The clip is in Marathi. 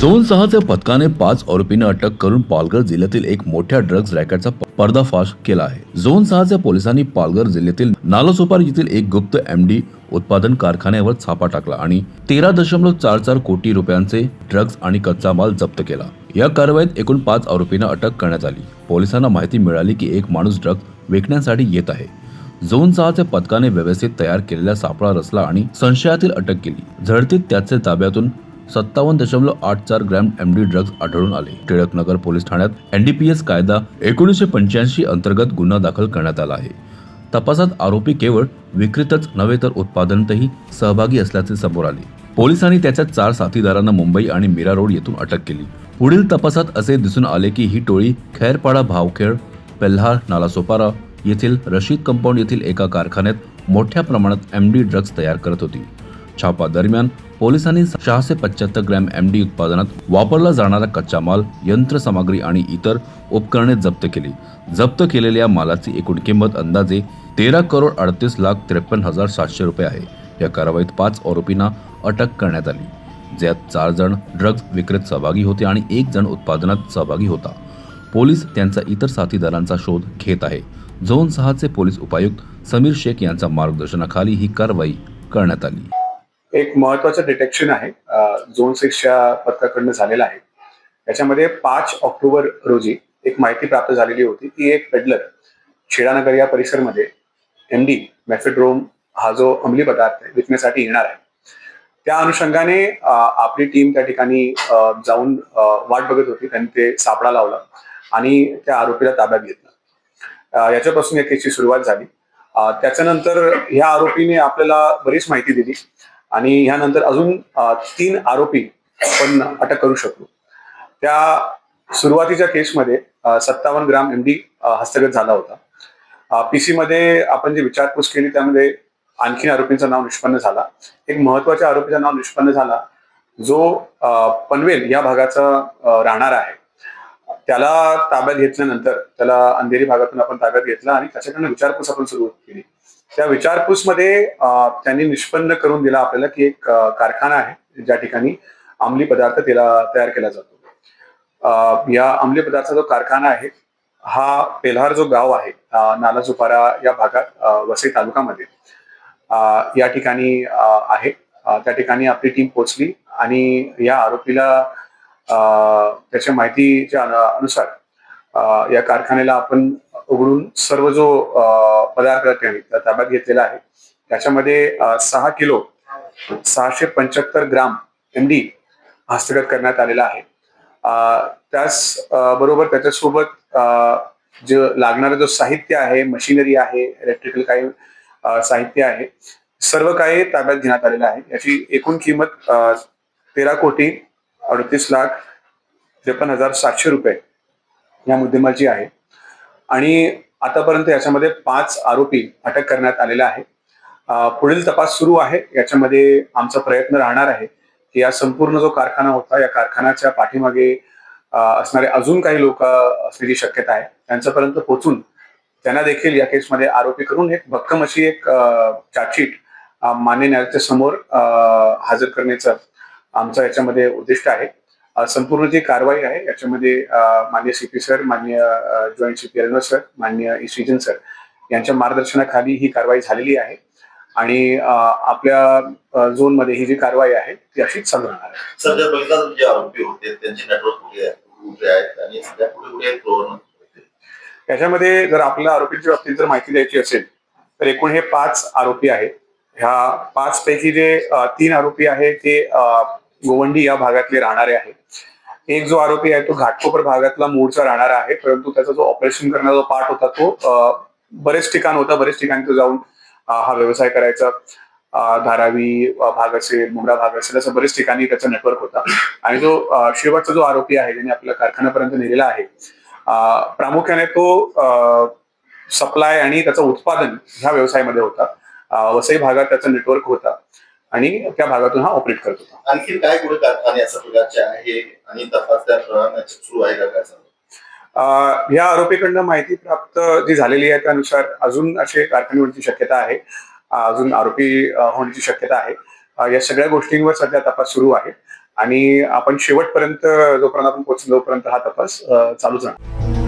झोन सहाच्या पथकाने पाच आरोपींना अटक करून पालघर जिल्ह्यातील एक मोठ्या ड्रग्ज रॅकेटचा पर्दाफाश केला आहे. झोन सहाच्या पोलिसांनी पालघर जिल्ह्यातील नालासोपार येथील एक गुप्त एमडी उत्पादन कारखान्यावर छापा टाकला आणि तेरा दशमलव चार चार कोटी रुपयांचे ड्रग्ज आणि कच्चा माल जप्त केला. या कारवाईत एकूण पाच आरोपींना अटक करण्यात आली. पोलिसांना माहिती मिळाली की एक माणूस ड्रग्ज विकण्यासाठी येत आहे. झोन सहाच्या पथकाने व्यवस्थित तयार केलेला सापळा रचला आणि संशयातील अटक केली. झडतीत त्याचे ताब्यातून सत्तावन्न दशमलव आठ चार ग्रॅम एमडी ड्रग्ज आढळून आले. टिळकनगर पोलीस ठाण्यात एनडीपीएस कायदा एकोणीसशे पंच्याऐंशी अंतर्गत गुन्हा दाखल करण्यात आला आहे. तपासात आरोपी केवळ विक्रीतच नव्हे तर उत्पादनातही सहभागी असल्याचे समोर आले. पोलिसांनी त्याच्या चार साथीदारांना मुंबई आणि मीरा रोड येथून अटक केली. पुढील तपासात असे दिसून आले की ही टोळी खैरपाडा भावखेड पेल्हार नालासोपारा येथील रशीद कंपाऊंड येथील एका कारखान्यात मोठ्या प्रमाणात एमडी ड्रग्ज तयार करत होती. छापा दरम्यान पोलिसांनी सहाशे पंच्याहत्तर ग्रॅम एमडी उत्पादनात वापरला जाणारा कच्चा माल यंत्रसामग्री आणि इतर उपकरणे जप्त केली. जप्त केलेल्या मालाची एकूण किंमत अंदाजे तेरा करोड अडतीस लाख त्रेपन्न हजार सातशे रुपये आहे. या कारवाईत पाच आरोपींना अटक करण्यात आली. ज्यात चार जण ड्रग्ज विक्रीत सहभागी होते आणि एक जण उत्पादनात सहभागी होता. पोलीस त्यांचा इतर साथीदारांचा शोध घेत आहे. झोन सहाचे पोलीस उपायुक्त समीर शेख यांच्या मार्गदर्शनाखाली ही कारवाई करण्यात आली. एक महत्वाचं डिटेक्शन आहे. झोन सिक्सच्या पथकाकडनं झालेलं आहे. त्याच्यामध्ये पाच ऑक्टोबर रोजी एक माहिती प्राप्त झालेली होती. की एक पेडलर शिडानगर या परिसरमध्ये एम डी मेफेड्रोम हा जो अंमली पदार्थ विकण्यासाठी येणार आहे. त्या अनुषंगाने आपली टीम त्या ठिकाणी जाऊन वाट बघत होती. त्यांनी ते सापडा लावला आणि त्या आरोपीला ताब्यात घेतलं. याच्यापासून या केसची सुरुवात झाली. त्याच्यानंतर ह्या आरोपीने आपल्याला बरीच माहिती दिली. आणि ह्यानंतर अजून तीन आरोपी आपण अटक करू शकलो. त्या सुरुवातीच्या केसमध्ये सत्तावन्न ग्राम एमडी हस्तगत झाला होता. पीसी मध्ये आपण जी विचारपूस केली त्यामध्ये आणखीन आरोपींचं नाव निष्पन्न झाला. एक महत्त्वाच्या आरोपीचं नाव निष्पन्न झाला जो पनवेल या भागाचा राहणार आहे. त्याला ताब्यात घेतल्यानंतर त्याला अंधेरी भागातून आपण ताब्यात घेतला आणि त्याच्याकडनं विचारपूस आपण सुरू केली. त्या विचारपूसमध्ये मध्ये त्यांनी निष्पन्न करून दिला आपल्याला की एक कारखाना आहे ज्या ठिकाणी अंमली पदार्थ त्याला तयार केला जातो. या अंमली पदार्थाचा जो कारखाना आहे हा पेल्हार जो गाव आहे नालाजुपारा या भागात वसई तालुक्यामध्ये या ठिकाणी आहे. त्या ठिकाणी आपली टीम पोहोचली आणि या आरोपीला अ, त्याच्या माहितीच्या अनुसार या कारखान्याला आपण उघडून सर्व जो पदार्थ त्यांनी त्या ताब्यात घेतलेला आहे. त्याच्यामध्ये सहा किलो सहाशे पंच्याहत्तर ग्राम एम डी हस्तगत करण्यात आलेला आहे. त्याच बरोबर त्याच्यासोबत जे लागणारं जो साहित्य आहे मशिनरी आहे इलेक्ट्रिकल काही साहित्य आहे सर्व काही ताब्यात घेण्यात आलेलं आहे. याची एकूण किंमत तेरा कोटी अडतीस लाख त्रेपन्न हजार सातशे रुपये या मुद्देमाची आहे. आणि आतापर्यंत याच्यामध्ये पाच आरोपी अटक करण्यात आलेला आहे पुढील तपास सुरू आहे. याच्यामध्ये आमचा प्रयत्न राहणार आहे की या संपूर्ण जो कारखाना होता या कारखान्याच्या पाठीमागे असणारे अजून काही लोक असण्याची शक्यता आहे. त्यांच्यापर्यंत पोहोचून त्यांना देखील या केसमध्ये आरोपी करून एक भक्कम अशी एक चार्जशीट मान्य न्यायालयाच्या समोर हजर करण्याचं आमचं याच्यामध्ये उद्दिष्ट आहे. संपूर्ण जी कारवाई आहे याच्यामध्ये मान्य सीपी सर मान्य जॉईंट सीपी रेल्वे सर मान्य श्रीजन सर यांच्या मार्गदर्शनाखाली ही कारवाई झालेली आहे. आणि आपल्या अ, झोनमध्ये ही जी कारवाई आहे ती अशीच चालू राहणार आहे. बघितला जे आरोपी होते त्यांचे नेटवर्क कुठे आहे? कुठे आहेत? आणि सध्या कुठे कुठे आहेत जर आपल्याला आरोपींच्या बाबतीत जर माहिती द्यायची असेल तर एकूण हे पाच आरोपी आहेत. ह्या पाच पैकी जे तीन आरोपी आहेत ते गोवंडी या भागातले राहणारे आहेत. एक जो आरोपी आहे तो घाटकोपर भागातला मूळचा राहणार आहे परंतु त्याचा जो ऑपरेशन करण्याचा जो पार्ट होता तो बरेच ठिकाण होता. बरेच ठिकाणी तो जाऊन हा व्यवसाय करायचा. धारावी भाग असेल मुंब्रा भाग असेल असं बरेच ठिकाणी त्याचा नेटवर्क होता. आणि जो शेवटचा जो आरोपी आहे ज्याने आपल्या कारखान्यापर्यंत नेलेला आहे प्रामुख्याने तो सप्लाय आणि त्याचं उत्पादन ह्या व्यवसायामध्ये होता. वसई भागात त्याचा नेटवर्क होता. आणि त्या भागातून हा ऑपरेट करत होता. आणखी काय कुठे कारखाने अशा प्रकारचे आहे आणि तपास त्या सुरू आहे का या आरोपीकडनं माहिती प्राप्त जी झालेली आहे त्यानुसार अजून असे कारखाने होण्याची शक्यता आहे. अजून आरोपी होण्याची शक्यता आहे. या सगळ्या गोष्टींवर सध्या तपास सुरू आहे. आणि आपण शेवटपर्यंत जोपर्यंत आपण पोहोचलो जोपर्यंत हा तपास चालूच राहणार.